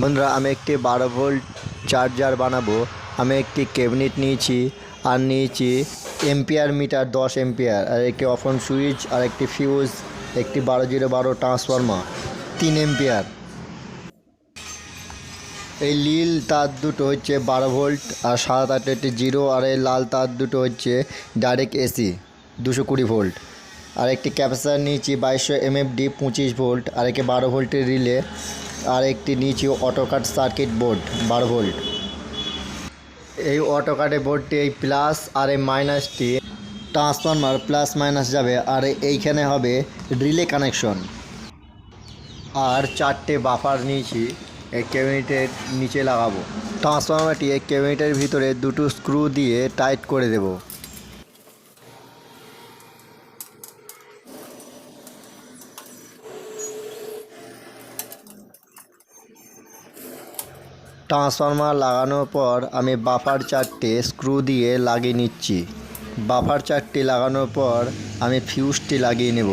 বন্ধুরা, আমি একটি বারো ভোল্ট চার্জার বানাবো। আমি একটি ক্যাবিনেট নিয়েছি আর নিয়েছি এম্পিয়ার মিটার, দশ এম্পিয়ার আর একটি অফন সুইচ আর একটি ফিউজ, একটি বারো জিরো বারো ট্রান্সফর্মার, তিন এম্পিয়ার এই নীল তার দুটো হচ্ছে বারো ভোল্ট আর সাত আট একটি জিরো, আর এই লাল তার দুটো হচ্ছে ডাইরেক্ট এসি, দুশো কুড়ি ভোল্ট। আর একটি ক্যাপাসিটার নিয়েছি বাইশশো এমএফডি পঁচিশ ভোল্ট আর একটি বারো ভোল্টের রিলে আর একটি নিয়েছি অটোকাট সার্কিট বোর্ড বারো ভোল্ট। এই অটোকাটে বোর্ডটি এই প্লাস আর এই মাইনাসটি ট্রান্সফর্মার প্লাস মাইনাস যাবে, আর এইখানে হবে রিলে কানেকশন আর চারটে বাফার নিয়েছি এই ক্যাবিনেটের নিচে লাগাবো। ট্রান্সফর্মারটি এই ক্যাবিনেটের ভিতরে দুটো স্ক্রু দিয়ে টাইট করে দেব। ট্রান্সফর্মার লাগানোর পর আমি বাফার চারটে স্ক্রু দিয়ে লাগিয়ে নিচ্ছি। বাফার চারটি লাগানোর পর আমি ফিউজটি লাগিয়ে নেব।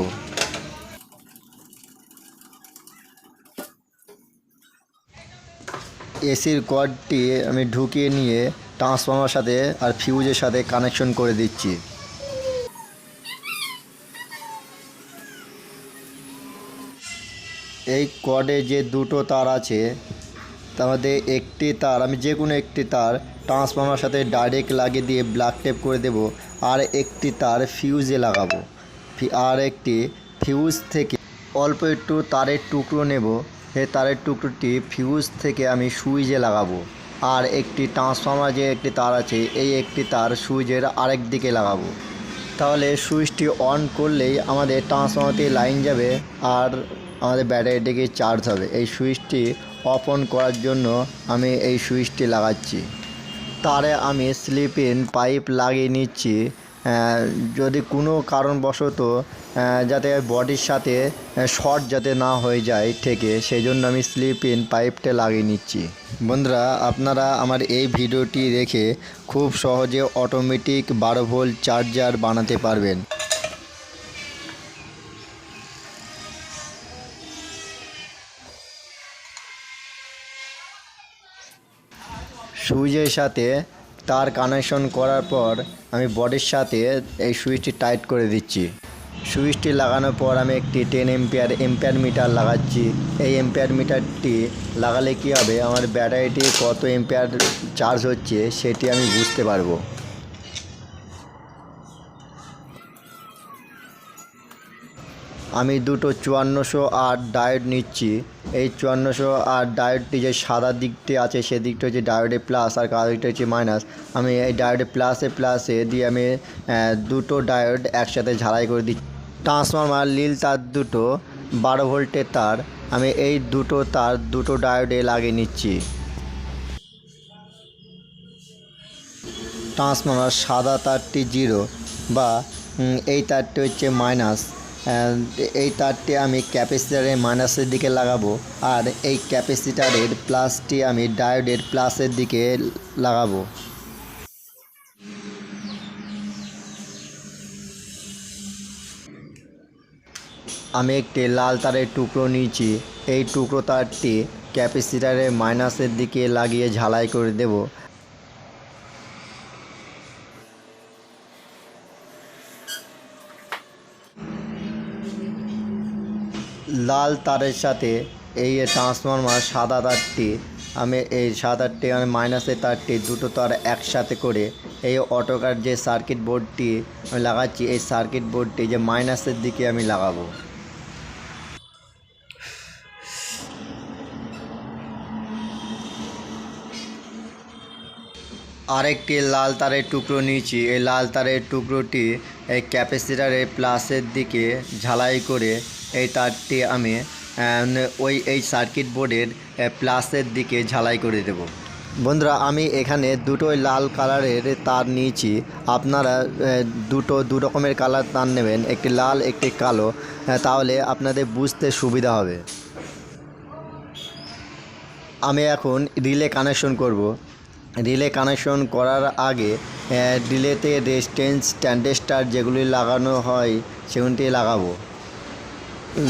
এসির কর্ডটি আমি ঢুকিয়ে নিয়ে ট্রান্সফর্মার সাথে আর ফিউজের সাথে কানেকশন করে দিচ্ছি। এই কর্ডে যে দুটো তার আছে মধ্যে একটি তার, আমি যে কোনো একটি তার ট্রান্সফর্মার সাথে ডাইরেক্ট লাগিয়ে দিয়ে ব্ল্যাক টেপ করে দেব, আর একটি তার ফিউজে লাগাবো। আর একটি ফিউজ থেকে অল্প একটু তারের টুকরো নেব, সেই তারের টুকরোটি ফিউজ থেকে আমি সুইচে লাগাবো। আর একটি ট্রান্সফর্মার যে একটি তার আছে, এই একটি তার সুইচের আরেক দিকে লাগাবো। তাহলে সুইচটি অন করলেই আমাদের ট্রান্সফর্মারটি লাইন যাবে, আর আমাদের ব্যাটারিটিকে চার্জ হবে। এই সুইচটি অফ অন করার জন্য আমি এই সুইচটি লাগাচ্ছি। তারে আমি স্লিপ ইন পাইপ লাগিয়ে নিচ্ছি। যদি কোনো কারণবশত যাতে বডির সাথে শর্ট যাতে না হয়ে যায় থেকে সেই জন্য আমি স্লিপ ইন পাইপটা লাগিয়ে নিচ্ছি। বন্ধুরা, আপনারা আমার এই ভিডিওটি দেখে খুব সহজে অটোমেটিক বারো ভোল্ট চার্জার বানাতে পারবেন। সুইচের সাথে তার কানেকশন করার পর আমি বডির সাথে এই সুইচটি টাইট করে দিচ্ছি। সুইচটি লাগানোর পর আমি একটি টেন এম্পিয়ার এম্পিয়ার মিটার লাগাচ্ছি। এই এম্পিয়ার মিটারটি লাগালে কী হবে? আমার ব্যাটারিটি কত এম্পিয়ার চার্জ হচ্ছে সেটি আমি বুঝতে পারব। আমি দুটো চুয়ান্নশো আট ডায়োড নিচ্ছি। এই চুয়ান্নশো আট ডায়োডটি যে সাদা দিকটি আছে সেদিকটা হচ্ছে ডায়োডে প্লাস আর কালো দিকটা হচ্ছে মাইনাস। আমি এই ডায়োডে প্লাসে প্লাসে দিয়ে আমি দুটো ডায়োড একসাথে ঝালাই করে দিচ্ছি। ট্রান্সফর্মার নীল তার দুটো, বারো ভোল্টের তার। আমি এই দুটো তার দুটো ডায়োডে লাগিয়ে নিচ্ছি। ট্রান্সফর্মার সাদা তারটি জিরো বা এই তারটি হচ্ছে মাইনাস। এই তারটি আমি ক্যাপাসিটারের মাইনাসের দিকে লাগাবো। আর এই ক্যাপাসিটারের প্লাসটি আমি ডায়োডের প্লাসের দিকে লাগাবো। আমি একটি লাল তারের টুকরো নিয়েছি। এই টুকরো তারটি ক্যাপাসিটারের মাইনাসের দিকে লাগিয়ে ঝালাই করে দেব। লাল তারের সাথে এই ট্রান্সফর্মার সাদা তারটি, আমি এই সাদা তারটি আমি মাইনাসের তারটি দুটো তার একসাথে করে এই অটোকার যে সার্কিট বোর্ডটি আমি লাগাচ্ছি, এই সার্কিট বোর্ডটি যে মাইনাসের দিকে আমি লাগাবো। আরেকটি লাল তারের টুকরো নিয়েছি। এই লাল তারের টুকরোটি এই ক্যাপাসিটারের প্লাসের দিকে ঝালাই করে এই তারটি আমি ওই, এই সার্কিট বোর্ডের প্লাসের দিকে ঝালাই করে দেব। বন্ধুরা, আমি এখানে দুটোই লাল কালারের তার নিয়েছি। আপনারা দুটো, দু রকমের কালার তার নেবেন, একটি লাল, একটি কালো। তাহলে আপনাদের বুঝতে সুবিধা হবে। আমি এখন রিলে কানেকশন করব। রিলে কানেকশন করার আগে রিলেতে রেজিস্ট্যান্স স্ট্যান্ডেস্টার যেগুলি লাগানো হয় সেগুলি লাগাবো।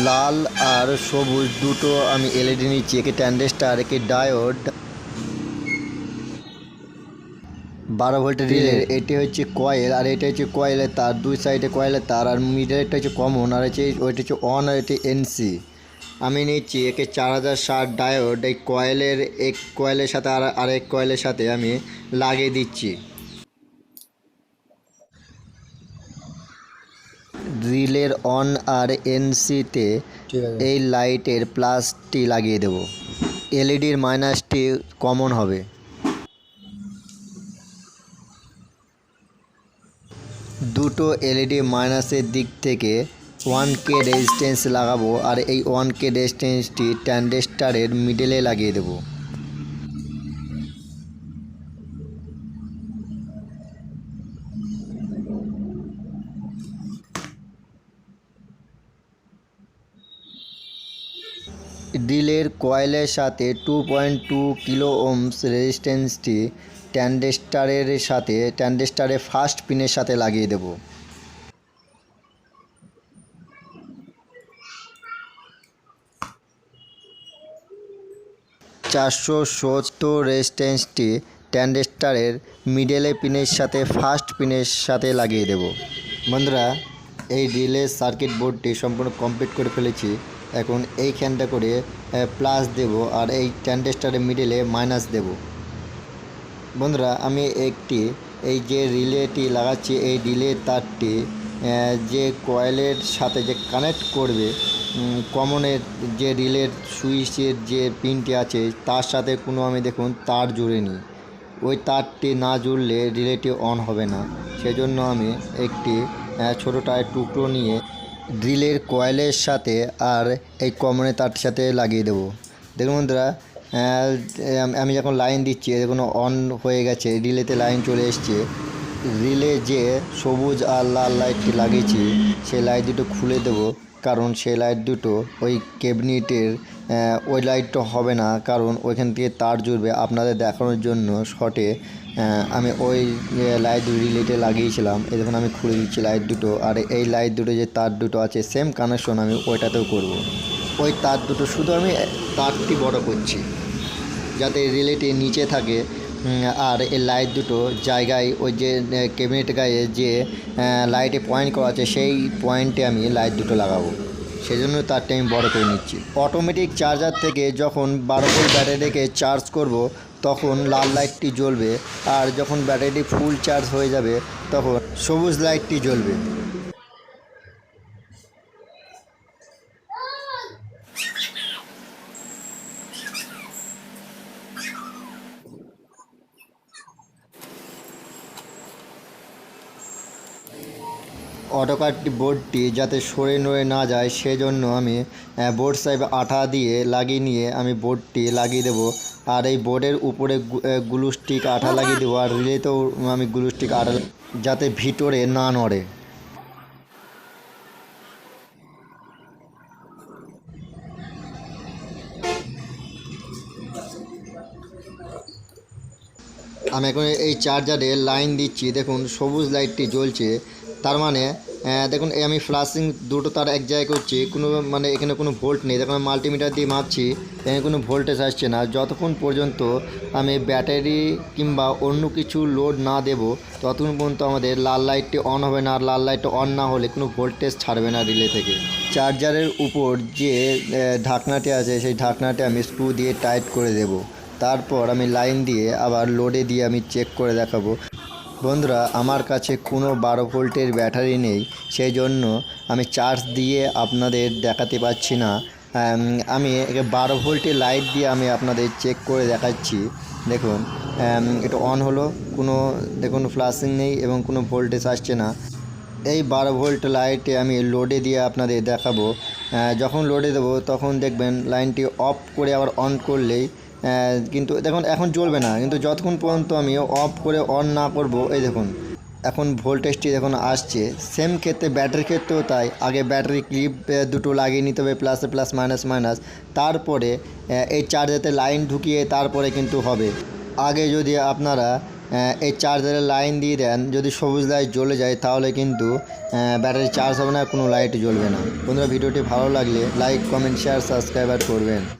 লাল আর সবুজ দুটো আমি এলইডি নিচ্ছি একে ট্যান্ডেস্টার একে ডায়োড বারো ভোল্টের রিলে এটি হচ্ছে কয়েল আর এটা হচ্ছে কয়েলের তার দুই সাইডে কয়েলের তার আর মিডলটা হচ্ছে কমন আর হচ্ছে ওইটা হচ্ছে অন আর এটি এনসি আমি নিচ্ছি একে চার হাজার ষাট ডায়োড এই কয়েলের এক কয়েলের সাথে আর আরেক কয়েলের সাথে আমি লাগিয়ে দিচ্ছি। রিলের অন আর এনসিতে এই লাইটের প্লাসটি লাগিয়ে দেব। এলইডির মাইনাসটি কমন হবে। দুটো এলইডি মাইনাসের দিক থেকে ওয়ান কে রেজিস্ট্যান্স লাগাবো আর এই ওয়ান কে রেজিস্ট্যান্সটি ট্যান্ডেস্টারের মিডলে লাগিয়ে দেবো। ডিলের কয়েলের সাথে two point two kilo ohms রেজিস্ট্যান্সটি ট্যান্ডেস্টারের সাথে ট্যান্ডেস্টারের ফার্স্ট পিনের সাথে লাগিয়ে দেব। চারশো সত্তর রেজিস্ট্যান্সটি ট্যান্ডেস্টারের মিডলে পিনের সাথে ফার্স্ট পিনের সাথে লাগিয়ে দেব। বন্ধুরা, এই রিলে সার্কিট বোর্ডটি সম্পূর্ণ কমপ্লিট করে ফেলেছি। এখন এইখানটা করে প্লাস দেব আর এই ট্যান্ডেস্টারের মিডলে মাইনাস দেব। বন্ধুরা, আমি একটি, এই যে রিলেটি লাগাচ্ছি, এই রিলে তারটি যে কয়েলের সাথে যে কানেক্ট করবে কমনের যে রিলের সুইচের যে পিনটি আছে তার সাথে কোনো আমি দেখুন তার জুড়ে নিই। ওই তারটি না জুড়লে রিলেটি অন হবে না। সেজন্য আমি একটি আহ, ছোটো টায়ের টুকরো নিয়ে ড্রিলের কয়েলের সাথে আর এই কমনের তারটির সাথে লাগিয়ে দেবো। দেখুন বন্ধুরা আমি যখন লাইন দিচ্ছি দেখুন অন হয়ে গেছে রিলেতে লাইন চলে এসছে। রিলে যে সবুজ আর লাল লাইটটি লাগিয়েছি সেই লাইট দুটো খুলে দেবো, কারণ সেই লাইট দুটো ওই ক্যাবিনেটের ওই লাইটটা হবে না, কারণ ওইখান থেকে তার জুড়বে আপনাদের দেখানোর জন্য শটে আমি ওই লাইট রিলেটে লাগিয়েছিলাম দেখুন, আমি খুলে দিচ্ছি লাইট দুটো, আর এই লাইট দুটো যে তার দুটো আছে, সেম কানেকশন আমি ওইটাতেও করব। ওই তার দুটো শুধু আমি তারটি বড় করছি, যাতে রিলেটি নিচে থাকে আর এই লাইট দুটো জায়গায় ওই যে ক্যাবিনেট গায়ে যে লাইটে পয়েন্ট করা আছে, সেই পয়েন্টে আমি লাইট দুটো লাগাবো। সেই জন্য তারটা আমি বড় করে নিচ্ছি। অটোমেটিক চার্জার থেকে যখন বারো ভোল্ট রেখে চার্জ করব, তখন লাল লাইটটি জ্বলবে। আর যখন ব্যাটারিটি ফুল চার্জ হয়ে যাবে, তখন সবুজ লাইটটি জ্বলবে। অটোকারটি বোর্ডটি যাতে সরে নড়ে না যায় সেজন্য আমি বোর্ড সাইড আঠা দিয়ে লাগিয়ে নিয়ে আমি বোর্ডটি লাগিয়ে দেবো। আর এই বোর্ডের উপরে গু- আহ, গ্লু স্টিক আঠা লাগিয়ে দেবো। আর রিলেতেও আমি গ্লু স্টিক আঠা যাতে ভিতরে না নড়ে। আমি এখন এই চার্জারে লাইন দিচ্ছি। দেখুন সবুজ লাইটটি জ্বলছে। তার মানে দেখুন, এই আমি ফ্লাশিং দুটো তার এক জায়গায় করছি, কোনো মানে এখানে কোনো ভোল্ট নেই। দেখুন, আমি মাল্টিমিটার দিয়ে মাপছি, এখানে কোনো ভোল্টেজ আসছে না। যতক্ষণ পর্যন্ত আমি ব্যাটারি কিংবা অন্য কিছু লোড না দেব, ততক্ষণ পর্যন্ত আমাদের লাল লাইটটি অন হবে না, আর লাল লাইটটা অন না হলে কোনো ভোল্টেজ ছাড়বে না রিলে থেকে। চার্জারের উপর যে ঢাকনাটি আছে, সেই ঢাকনাটি আমি স্ক্রু দিয়ে টাইট করে দেবো। তারপর আমি লাইন দিয়ে আবার লোডে দিয়ে আমি চেক করে দেখাবো। বন্ধুরা, আমার কাছে কোনো বারো ভোল্টের ব্যাটারি নেই সেই জন্য আমি চার্জ দিয়ে আপনাদের দেখাতে পাচ্ছি না। আমি বারো ভোল্টের লাইট দিয়ে আমি আপনাদের চেক করে দেখাচ্ছি। দেখুন এটা অন হলো, কোনো, দেখুন ফ্লাশিং নেই এবং কোনো ভোল্টেজ আসছে না। এই বারো ভোল্ট লাইটে আমি লোডে দিয়ে আপনাদের দেখাবো। যখন লোডে দেবো, তখন দেখবেন লাইনটি অফ করে আবার অন করলেই কিন্তু দেখুন, এখন জ্বলবে না। কিন্তু যতক্ষণ পর্যন্ত আমি অফ করে অন না করব, এই দেখুন, এখন ভোল্টেজটি দেখুন আসছে। সেম ক্ষেত্রে ব্যাটারির ক্ষেত্রেও তাই। আগে ব্যাটারি ক্লিপ দুটো লাগিয়ে নিতে হবে প্লাসে প্লাস মাইনাস মাইনাস তারপরে এই চার্জারতে লাইন ঢুকিয়ে তারপরে কিন্তু হবে। আগে যদি আপনারা এই চার্জারের লাইন দিয়ে দেন, যদি সবুজ লাইট জ্বলে যায়, তাহলে কিন্তু ব্যাটারি চার্জ হবে না, কোনো লাইট জ্বলবে না। বন্ধুরা, ভিডিওটি ভালো লাগলে লাইক কমেন্ট শেয়ার সাবস্ক্রাইবার করবেন।